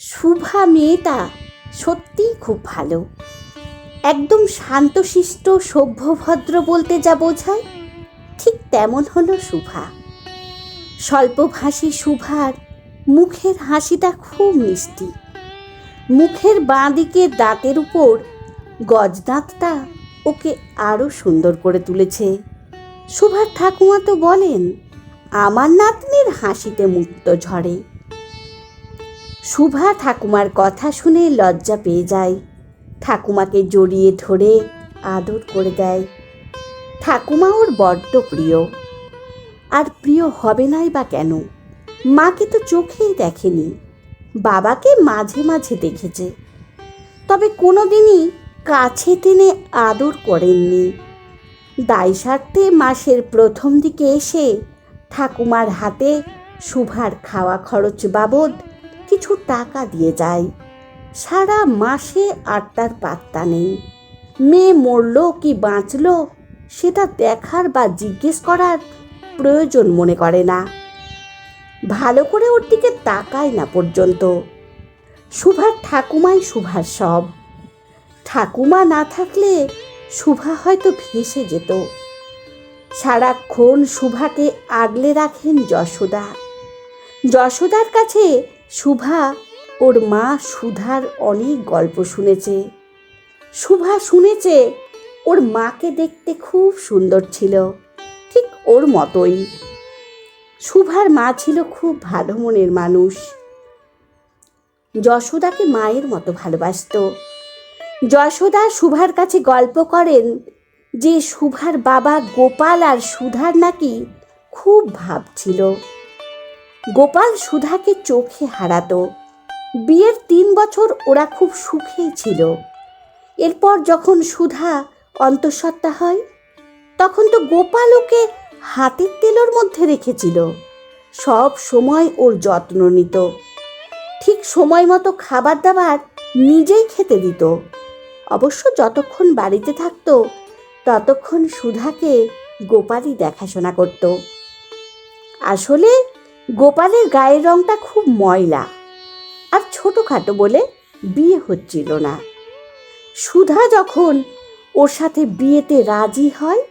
শুভা মেয়েটা সত্যিই খুব ভালো। একদম শান্তশিষ্ট, সভ্যভদ্র বলতে যা বোঝায়, ঠিক তেমন হলো শুভা। স্বল্পভাষী শুভার মুখের হাসিটা খুব মিষ্টি। মুখের বাঁ দিকে দাঁতের উপর গজদাঁতটা ওকে আরও সুন্দর করে তুলেছে। শুভার ঠাকুমা তো বলেন, আমার নাতনির হাসিতে মুক্ত ঝরে। শুভা ঠাকুমার কথা শুনে লজ্জা পেয়ে যায়। ঠাকুমাকে জড়িয়ে ধরে আদর করে দেয়। ঠাকুমা ওর বড্ড প্রিয়। আর প্রিয় হবে নাই বা কেন? মাকে তো চোখেই দেখেনি। বাবাকে মাঝে মাঝে দেখেছে। তবে কোনোদিনই কাছে টেনে আদর করেননি। দায় মাসের প্রথম দিকে এসে ঠাকুমার হাতে শুভার খাওয়া খরচ বাবদ কিছু টাকা দিয়ে যায়। সারা মাসে আটটার পাত্তা নেই। মেয়ে মরল কি বাঁচল, সেটা দেখার বা জিজ্ঞেস করার প্রয়োজন মনে করে না। ভালো করে ওর দিকে তাকায় না পর্যন্ত। শুভার ঠাকুমাই শুভার সব। ঠাকুমা না থাকলে শুভা হয়তো ভেসে যেত। সারাক্ষণ শুভাকে আগলে রাখেন যশোদা। যশোদার কাছে শুভা ওর মা সুধার অনেক গল্প শুনেছে। শুভা শুনেছে ওর মাকে দেখতে খুব সুন্দর ছিল, ঠিক ওর মতোই। শুভার মা ছিল খুব ভালো মনের মানুষ। যশোদাকে মায়ের মতো ভালোবাসত। যশোদা শুভার কাছে গল্প করেন যে শুভার বাবা গোপাল আর সুধার নাকি খুব ভাব ছিল। গোপাল সুধাকে চোখে হারাতো। বিয়ের তিন বছর ওরা খুব সুখেই ছিল। এরপর যখন সুধা অন্তঃসত্ত্বা হয়, তখন তো গোপাল ওকে হাতের তেলোর মধ্যে রেখেছিল। সব সময় ওর যত্ন নিত। ঠিক সময় মতো খাবার দাবার নিজেই খেতে দিত। অবশ্য যতক্ষণ বাড়িতে থাকত, ততক্ষণ সুধাকে গোপালই দেখাশোনা করত। আসলে গোপালের গায়ের রংটা খুব ময়লা আর ছোটোখাটো বলে বিয়ে হচ্ছিল না। সুধা যখন ওর সাথে বিয়েতে রাজি হয়,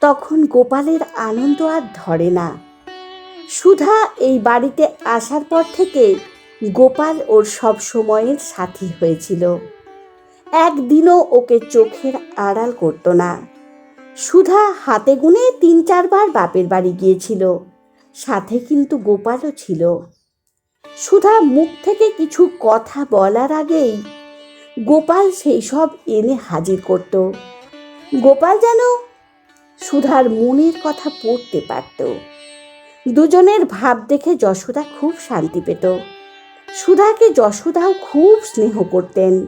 তখন গোপালের আনন্দ আর ধরে না। সুধা এই বাড়িতে আসার পর থেকে গোপাল ওর সব সময়ের সাথী হয়েছিল। একদিনও ওকে চোখের আড়াল করতো না। সুধা হাতে গুনে তিন চারবার বাপের বাড়ি গিয়েছিল। সাথে কিন্তু গোপালও ছিল। সুধা মুখ থেকে কিছু কথা বলার আগেই গোপাল সেই সব এনে হাজির করত। গোপাল যেন সুধার মনের কথা পড়তে পারত। দুজনের ভাব দেখে যশোদা খুব শান্তি পেত। সুধাকে যশোদাও খুব স্নেহ করতেন।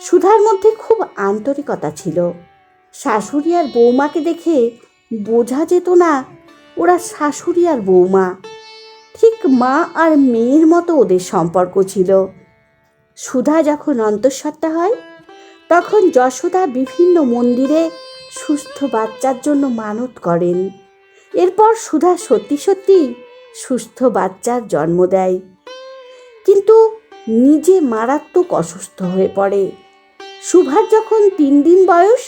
সুধার মধ্যে খুব আন্তরিকতা ছিল। শাশুড়ি আর বৌমাকে দেখে বোঝা যেত না ওরা শাশুড়ি আর বৌমা। ঠিক মা আর মেয়ের মতো ওদের সম্পর্ক ছিল। সুধা যখন অন্তঃসত্ত্বা হয়, তখন যশোদা বিভিন্ন মন্দিরে সুস্থ বাচ্চার জন্য মানত করেন। এরপর সুধা সত্যি সত্যি সুস্থ বাচ্চার জন্ম দেয়। কিন্তু নিজে মারাত্মক অসুস্থ হয়ে পড়ে। সুভার যখন তিন দিন বয়স,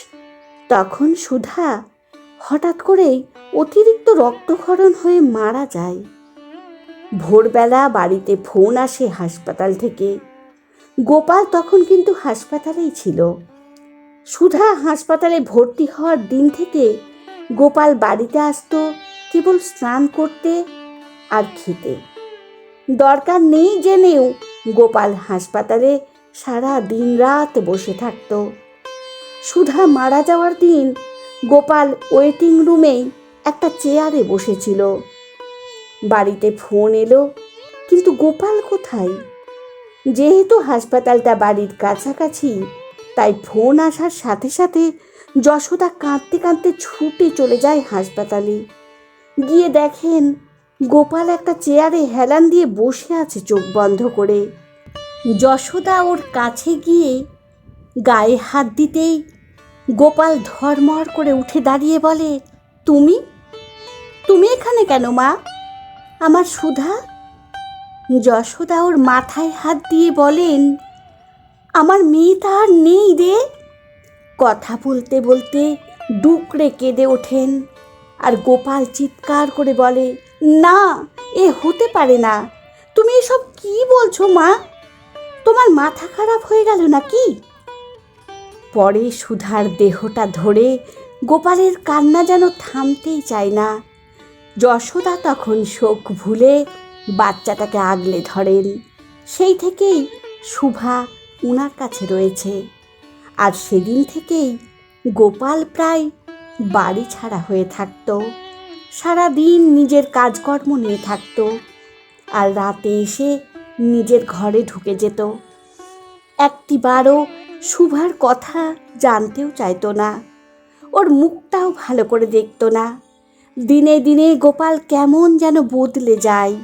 তখন সুধা হঠাৎ করেই অতিরিক্ত রক্তক্ষরণ হয়ে মারা যায়। ভোরবেলা বাড়িতে ফোন আসে হাসপাতাল থেকে। গোপাল তখন কিন্তু হাসপাতালেই ছিল। সুধা হাসপাতালে ভর্তি হওয়ার দিন থেকে গোপাল বাড়িতে আসতো, কেবল স্নান করতে আর খেতে। দরকার নেই জেনেও গোপাল হাসপাতালে সারা দিন রাত বসে থাকত। সুধা মারা যাওয়ার দিন গোপাল ওয়েটিং রুমেই একটা চেয়ারে বসেছিল। বাড়িতে ফোন এলো, কিন্তু গোপাল কোথায়? যেহেতু হাসপাতালটা বাড়ির কাছাকাছি, তাই ফোন আসার সাথে সাথে যশোদা কাঁদতে কাঁদতে ছুটে চলে যায় হাসপাতালে। গিয়ে দেখেন গোপাল একটা চেয়ারে হেলান দিয়ে বসে আছে চোখ বন্ধ করে। যশোদা ওর কাছে গিয়ে গায়ে হাত দিতেই গোপাল ধর্মর করে উঠে দাঁড়িয়ে বলে, তুমি? তুমি এখানে কেন মা? আমার সুধা? যশোদা ওর মাথায় হাত দিয়ে বলেন, আমার মেয়েটা আর নেই রে। কথা বলতে বলতে ডুকরে কেঁদে ওঠেন আর গোপাল চিৎকার করে বলে, না, এ হতে পারে না। তুমি এসব কি বলছো মা? তোমার মাথা খারাপ হয়ে গেল নাকি? পরে সুধার দেহটা ধরে গোপালের কান্না যেন থামতেই চায় না। যশোদা তখন শোক ভুলে বাচ্চাটাকে আগলে ধরেন। সেই থেকেই শুভা উনার কাছে রয়েছে। আর সেদিন থেকেই গোপাল প্রায় বাড়ি ছাড়া হয়ে থাকতো। সারাদিন নিজের কাজকর্ম নিয়ে থাকতো। আর রাতে এসে নিজের ঘরে ঢুকে যেত। একটিবারও শুভার কথা জানতেও চাইতো না। ওর মুখটাও ভালো করে দেখতো না। দিনে দিনে গোপাল কেমন যেন বদলে যায়।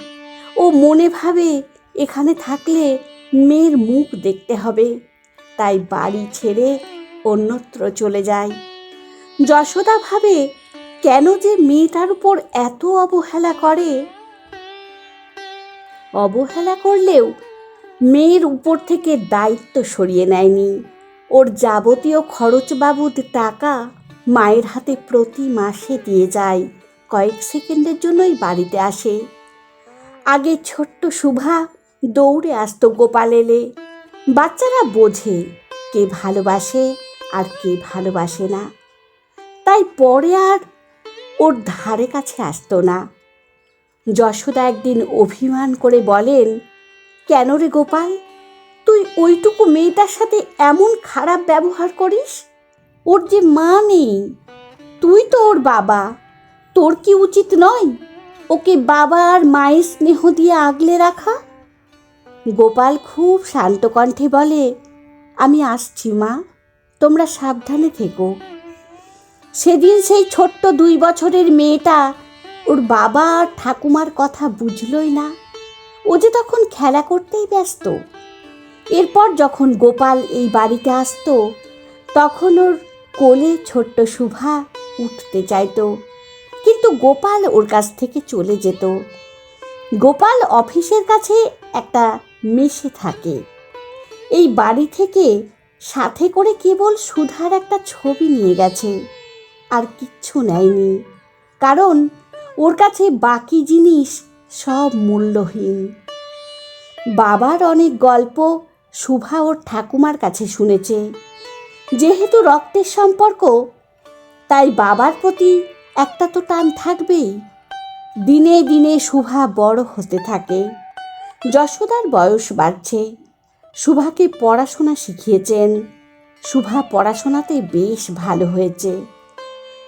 ও মনে ভাবে এখানে থাকলে মেয়ের মুখ দেখতে হবে। তাই বাড়ি ছেড়ে অন্যত্র চলে যায়। যশোদা ভাবে, কেন যে মেয়েটার উপর এত অবহেলা করে? অবহেলা করলেও মেয়ের উপর থেকে দায়িত্ব সরিয়ে নেয়নি। ওর যাবতীয় খরচ বাবদ টাকা মায়ের হাতে প্রতি মাসে দিয়ে যায়, কয়েক সেকেন্ডের জন্যই বাড়িতে আসে। আগে ছোট্ট শুভা দৌড়ে আসতো গোপাল এলে বাচ্চারা বোঝে কে ভালোবাসে আর কে ভালোবাসে না। তাই পরে আর ওর ধারে কাছে আসতো না। যশোদা একদিন অভিমান করে বলেন কেন রে গোপাল? তুই ওইটুকু মেয়েটার সাথে এমন খারাপ ব্যবহার করিস? ওর যে মা নেই। তুই তো ওর বাবা। তোর কি উচিত নয় ওকে বাবা আর মায়ের স্নেহ দিয়ে আগলে রাখা? গোপাল খুব শান্ত কণ্ঠে বলে, আমি আসছি মা, তোমরা সাবধানে থেকো। সেদিন সেই ছোট্ট দুই বছরের মেয়েটা ওর বাবা আর ঠাকুমার কথা বুঝলই না। ও যে তখন খেলা করতেই ব্যস্ত। এরপর যখন গোপাল এই বাড়িতে আসতো, তখন ওর কোলে ছোট্ট শুভা উঠতে চাইতো। কিন্তু গোপাল ওর কাছ থেকে চলে যেত। গোপাল অফিসের কাছে একটা মেশে থাকে। এই বাড়ি থেকে সাথে করে কেবল সুধার একটা ছবি নিয়ে গেছে। আর কিচ্ছু নেয়নি। কারণ ওর কাছে বাকি জিনিস সব মূল্যহীন। বাবার অনেক গল্প শুভা ওর ঠাকুমার কাছে শুনেছে। যেহেতু রক্তের সম্পর্ক, তাই বাবার প্রতি একটা তো টান থাকবেই। দিনে দিনে শুভা বড় হতে থাকে। যশোদার বয়স বাড়ছে। শুভাকে পড়াশোনা শিখিয়েছেন। শুভা পড়াশোনাতে বেশ ভালো হয়েছে।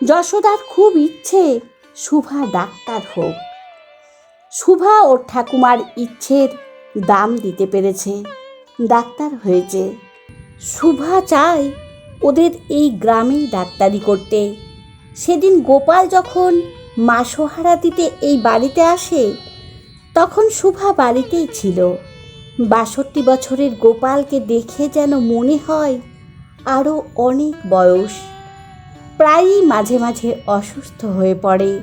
যশোদার খুব ইচ্ছে শুভা ডাক্তার হোক। শুভা ওর ঠাকুমার ইচ্ছের দাম দিতে পেরেছে। ডাক্তার হয়েছে। শুভা চায় ওদের এই গ্রামেই ডাক্তারি করতে। সেদিন গোপাল যখন মাসোহারা দিতে এই বাড়িতে আসে, তখন শুভা বাড়িতেই ছিল। বাষট্টি বছরের গোপালকে দেখে যেন মনে হয় আরও অনেক বয়স। প্রায়ই মাঝে মাঝে অসুস্থ হয়ে পড়ে।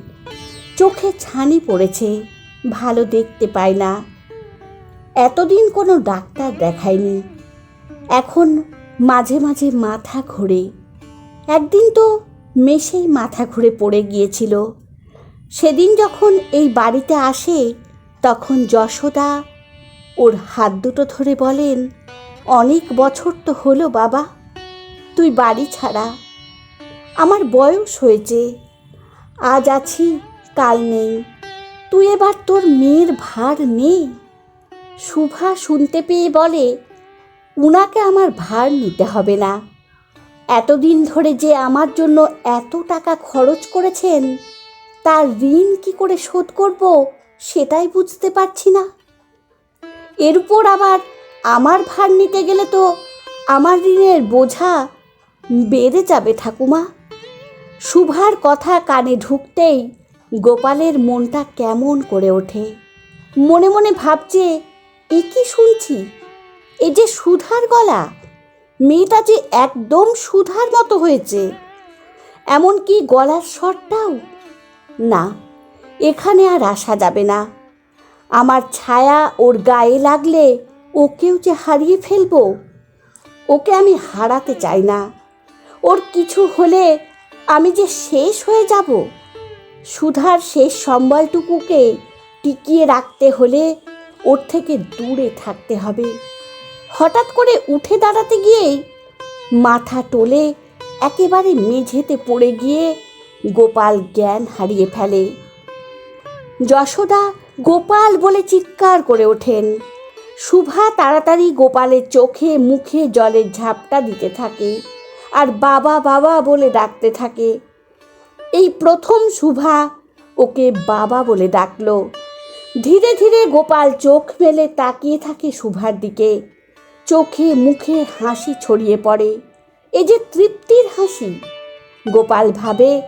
চোখে ছানি পড়েছে। ভালো দেখতে পায় না। এতদিন কোনো ডাক্তার দেখায়নি। এখন মাঝে মাঝে মাথা ঘোরে। একদিন তো মেশেই মাথা ঘুরে পড়ে গিয়েছিল। সেদিন যখন এই বাড়িতে আসে, তখন যশোদা ওর হাত দুটো ধরে বলেন, অনেক বছর তো হলো বাবা, তুই বাড়ি ছাড়া। আমার বয়স হয়েছে, আজ আছি, কাল নেই। তুই এবার তোর মেয়ের ভার নে। শুভা শুনতে পেয়ে বলে, উনাকে আমার ভার নিতে হবে না। এতদিন ধরে যে আমার জন্য এত টাকা খরচ করেছেন, তার ঋণ কি করে শোধ করব সেটাই বুঝতে পারছি না। এর উপর আবার আমার ভার নিতে গেলে তো আমার ঋণের বোঝা বেড়ে যাবে ঠাকুমা। শুভার কথা কানে ঢুকতেই গোপালের মনটা কেমন করে ওঠে? মনে মনে ভাবছে, এ কি শুনছি? এ যে সুধার গলা। মেয়েটা যে একদম সুধার মতো হয়েছে। এমনকি গলার স্বরটাও। না, এখানে আর আসা যাবে না। আমার ছায়া ওর গায়ে লাগলে ওকেও যে হারিয়ে ফেলব, ওকে আমি হারাতে চাই না। ওর কিছু হলে আমি যে শেষ হয়ে যাব। সুধার শেষ সম্বলটুকুকে টিকিয়ে রাখতে হলে ওর থেকে দূরে থাকতে হবে। হঠাৎ করে উঠে দাঁড়াতে গিয়েই মাথা টোলে একেবারে মেঝেতে পড়ে গিয়ে গোপাল জ্ঞান হারিয়ে ফেলে। যশোদা গোপাল বলে চিৎকার করে ওঠেন। শুভা তাড়াতাড়ি গোপালের চোখে মুখে জলের ঝাপটা দিতে থাকে আর বাবা বাবা বলে ডাকতে থাকে। এই প্রথম শুভা ওকে বাবা বলে ডাকল। ধীরে ধীরে গোপাল চোখ মেলে তাকিয়ে থাকে শুভার দিকে। চোখে মুখে হাসি ছড়িয়ে পড়ে। এ যে তৃপ্তির হাসি। গোপাল ভাবে,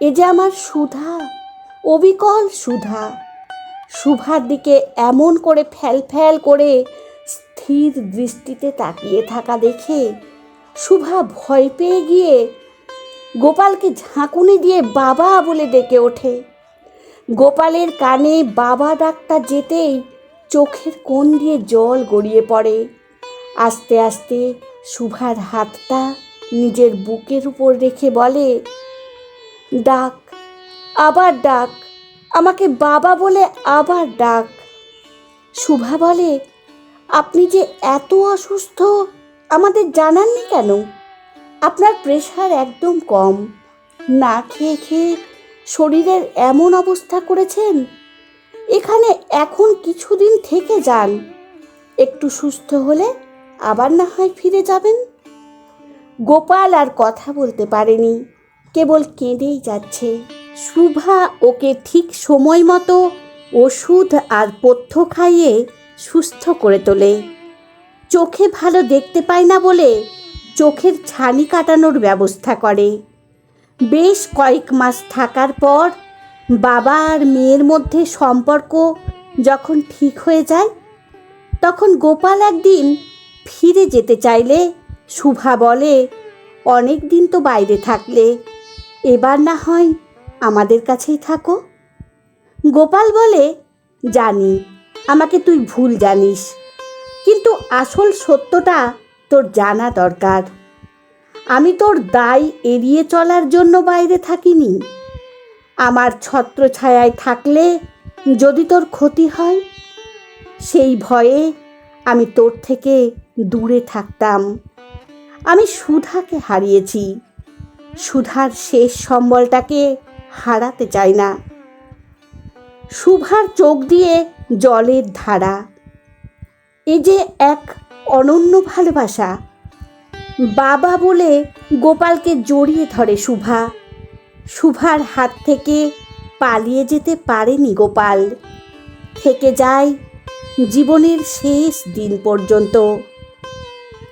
এ যে আমার সুধা, অবিকল সুধা। শুভার দিকে এমন করে ফ্যাল ফ্যাল করে স্থির দৃষ্টিতে তাকিয়ে থাকা দেখে শুভা ভয় পেয়ে গিয়ে গোপালকে ঝাঁকুনি দিয়ে বাবা বলে ডেকে ওঠে। গোপালের কানে বাবা ডাকটা যেতেই চোখের কোণ দিয়ে জল গড়িয়ে পড়ে। আস্তে আস্তে শুভার হাতটা নিজের বুকের উপর রেখে বলে, ডাক, আবার ডাক, আমাকে বাবা বলে আবার ডাক। শুভা বলে, আপনি যে এত অসুস্থ, আমাদের জানাননি কেন? আপনার প্রেশার একদম কম। না খেয়ে খেয়ে শরীরের এমন অবস্থা করেছেন? এখানে এখন কিছুদিন থেকে যান। একটু সুস্থ হলে আবার না হয় ফিরে যাবেন? গোপাল আর কথা বলতে পারেনি। কেবল কেঁদেই যাচ্ছে। শুভা ওকে ঠিক সময় মতো ওষুধ আর পথ্য খাইয়ে সুস্থ করে তোলে। চোখে ভালো দেখতে পায় না বলে চোখের ছানি কাটানোর ব্যবস্থা করে। বেশ কয়েক মাস থাকার পর বাবা আর মেয়ের মধ্যে সম্পর্ক যখন ঠিক হয়ে যায়, তখন গোপাল একদিন ফিরে যেতে চাইলে শুভা বলে, অনেক দিন তো বাইরে থাকলে, এবার না হয় আমাদের কাছেই থাকো। গোপাল বলে, জানি, আমাকে তুই ভুল জানিস, কিন্তু আসল সত্যটা তোর জানা দরকার। আমি তোর দায় এড়িয়ে চলার জন্য বাইরে থাকিনি। আমার ছত্রছায়ায় থাকলে যদি তোর ক্ষতি হয়, সেই ভয়ে আমি তোর থেকে দূরে থাকতাম। আমি সুধাকে হারিয়েছি। সুধার শেষ সম্বলটাকে হারাতে চাই না। সুভার চোখ দিয়ে জলের ধারা। এ যে এক অনন্য ভালোবাসা। বাবা বলে গোপালকে জড়িয়ে ধরে শুভা। শুভার হাত থেকে পালিয়ে যেতে পারেনি গোপাল। থেকে যায় জীবনের শেষ দিন পর্যন্ত।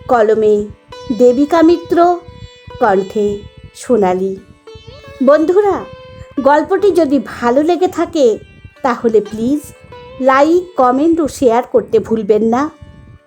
কলমে, দেবিকা মিত্র, কণ্ঠে সোনালি। বন্ধুরা, গল্পটি যদি ভালো লেগে থাকে, তাহলে প্লিজ লাইক, কমেন্ট ও শেয়ার করতে ভুলবেন না।